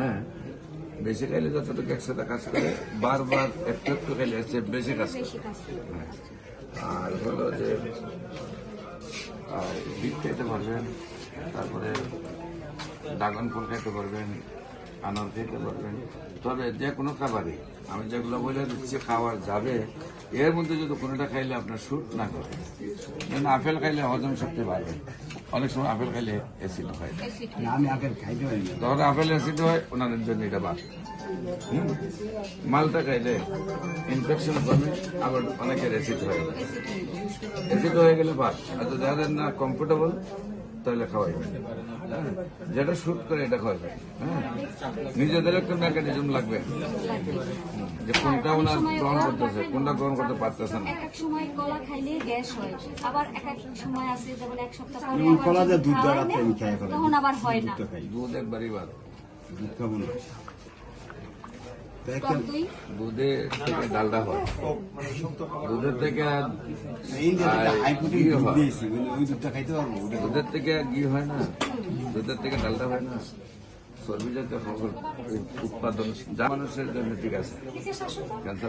হ্যাঁ বেশি খাইলে যতটুকু একসাথে কাজ করে বারবার একটু একটু খাইলে চেয়ে বেশি কাজ করে করে। হ্যাঁ। আর হলো যে বিট খাইতে পারবেন তারপরে ড্রাগন ফল খাইতে পারবেন আনার খেতে পারবেন তবে যে কোনো খাবারই আমি যেগুলো বলে দিচ্ছি খাওয়ার যাবে এর মধ্যে যদি কোনোটা খাইলে আপনার শুট না করে আপেল খাইলে হজম শক্তি বাড়বে অনেক সময় আপেল খাইলে অ্যাসিড হয়। আমি আপেল খাইতে পারি যখন আপেল অ্যাসিড হয় ওনাদের জন্য এটা বাদ। হুম? মালটা খাইলে ইনফেকশন কমে আবার অনেকের অ্যাসিড হয় অ্যাসিড হয়ে গেলে বাদ। আর যদি যাদের না কমফোর্টেবল তাহলে খাওয়াই হ্যাঁ? যেটা শুট করে এটা খাওয়াবে হ্যাঁ নিজেদের একটা মেকানিজম লাগবে। যে কোনটা ওনার গ্রহণ করতেছে কোনটা গ্রহণ করতে পারতেছে না। এক এক সময় কলা খাইলে গ্যাস হয়। আবার এক এক সময় আছে যেমন এক সপ্তাহ পরে কলা দিয়ে দুধ ফেলাই। তখন আবার হয় না। দুধ একবারই বাদ দুধ খাব না। তো একটা টক দই দুধে থেকে ডালটা হয়। দুধের থেকে হয়। দুধের থেকে ঘি হয় না। দুধের থেকে ডালটা হয় না। চর্বি জাতীয় ফসল উৎপাদন যা মানুষের জন্য ঠিক আছে। ক্যান্সার